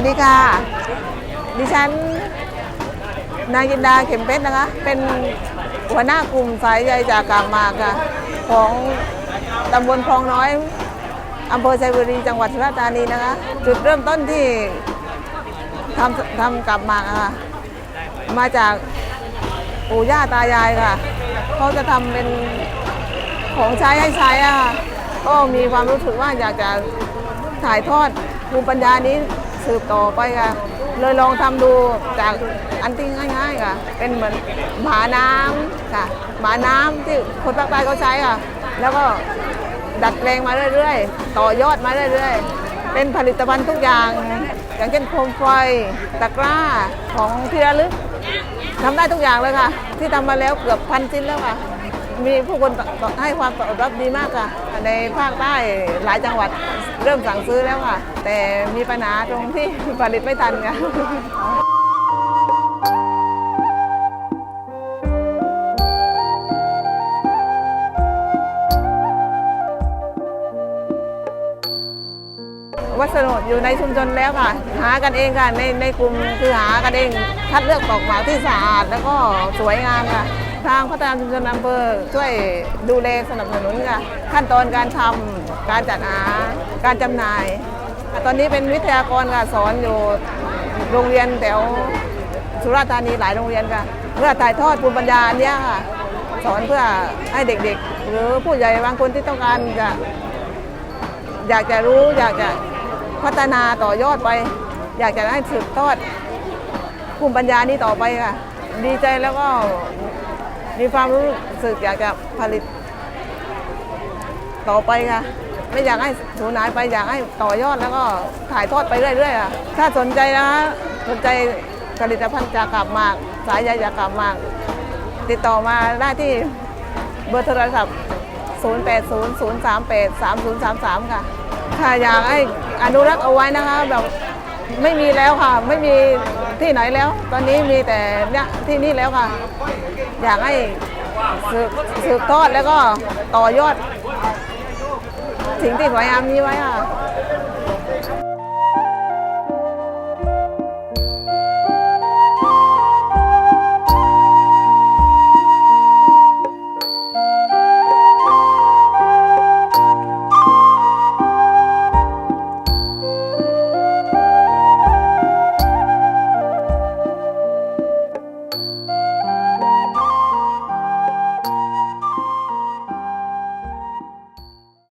วัสดีค่ะ ดิฉันนางยินดาเข็มเพชรนะคะ เป็นหัวหน้ากลุ่มสายใยจากกางมากค่ะ ของตำบลคลองน้อยอำเภอไซบุรีจังหวัดสุราษฎร์ธานีนะคะ จุดเริ่มต้นที่ทำทำกลับมากค่ะ มาจากปู่ย่าตายายค่ะ เขาจะทำเป็นของใช้ให้ใช้อะก็มีความรู้สึกว่าอยากจะถ่ายทอดภูมิปัญญานี้ สืบต่อไปค่ะ เลยลองทำดูจากอันที่ง่าย ๆ ค่ะ เป็นเหมือนหมาน้ำค่ะ หมาน้ำที่คนภาคใต้เขาใช้ค่ะ แล้วก็ดัดแปลงมาเรื่อยๆ ต่อยอดมาเรื่อยๆ เป็นผลิตภัณฑ์ทุกอย่าง อย่างเช่นโคมไฟตะกร้าของที่ระลึกทำได้ทุกอย่างเลยค่ะ ที่ทำมาแล้วเกือบพันชิ้นแล้วค่ะ มีผู้คนให้ความตอบรับดีมากค่ะ ในภาคใต้หลายจังหวัด เริ่มสั่งซื้อแล้วค่ะ แต่มีปัญหาตรงที่ผลิตไม่ทันค่ะวัสดุอยู่ในชุมชนแล้วค่ะ หากันเองค่ะในในกลุ่มคือหากันเองคัดเลือกตอกหมากที่สะอาดแล้วก็สวยงามค่ะ ทางพัฒนาชุมชนอำเภอช่วยดูแลสนับสนุนค่ะขั้นตอนการทำการจัดหาการจำหน่าย ตอนนี้เป็นวิทยากรค่ะสอนอยู่โรงเรียนแถวสุราษฎร์ธานีหลายโรงเรียนค่ะ เพื่อถ่ายทอดภูมิปัญญาเนี้ยค่ะสอนเพื่อให้เด็กๆ หรือผู้ใหญ่บางคนที่ต้องการจะอยากจะรู้อยากจะพัฒนาต่อยอดไป อยากจะให้สืบทอดภูมิปัญญานี้ต่อไปค่ะ ดีใจแล้วก็ มีความรู้สึกอยากจะผลิต ต่อไปค่ะ ไม่อยากให้สูญหายไปอยากให้ต่อยอดแล้วก็ถ่ายทอดไปเรื่อยๆค่ะถ้าสนใจนะคะสนใจผลิตภัณฑ์จากกาบหมาก สายใยจากกาบหมาก ติดต่อมาได้ที่เบอร์โทรศัพท์ 0800383033 ค่ะ ค่ะอยากให้อนุรักษ์เอาไว้นะคะแบบไม่มีแล้วค่ะ ไม่มี ที่ไหนแล้ว ตอนนี้มีแต่เนี่ยที่นี่แล้วค่ะ อยากให้สืบสืบทอดแล้วก็ต่อยอดสิ่งที่สวยงามนี้ไว้ค่ะ